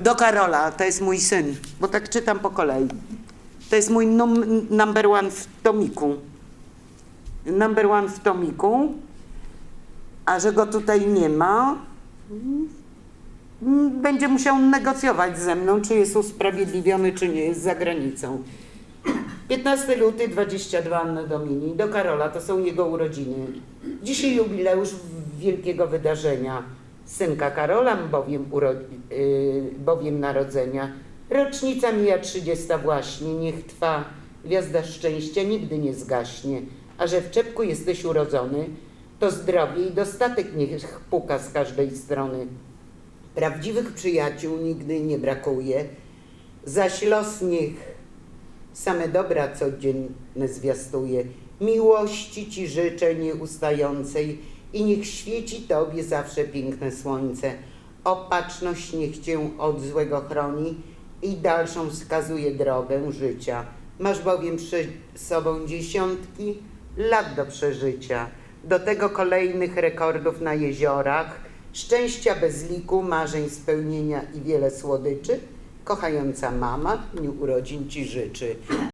Do Karola, to jest mój syn, bo tak czytam po kolei. To jest mój num, number one w tomiku. Number one w tomiku. A że go tutaj nie ma, będzie musiał negocjować ze mną, czy jest usprawiedliwiony, czy nie jest za granicą. 15 luty 22 Anna Domini. Do Karola, to są jego urodziny. Dzisiaj jubileusz wielkiego wydarzenia. Synka Karola, bowiem, yy, bowiem narodzenia. Rocznica mija 30 właśnie, niech trwa. Gwiazda szczęścia nigdy nie zgaśnie. A że w czepku jesteś urodzony, to zdrowie i dostatek niech puka z każdej strony. Prawdziwych przyjaciół nigdy nie brakuje, zaś los niech same dobra codzienne zwiastuje. Miłości Ci życzę nieustającej i niech świeci Tobie zawsze piękne słońce. Opatrzność niech Cię od złego chroni i dalszą wskazuje drogę życia. Masz bowiem przed sobą dziesiątki lat do przeżycia. Do tego kolejnych rekordów na jeziorach, szczęścia bez liku, marzeń spełnienia i wiele słodyczy. Kochająca mama w dniu urodzin Ci życzy.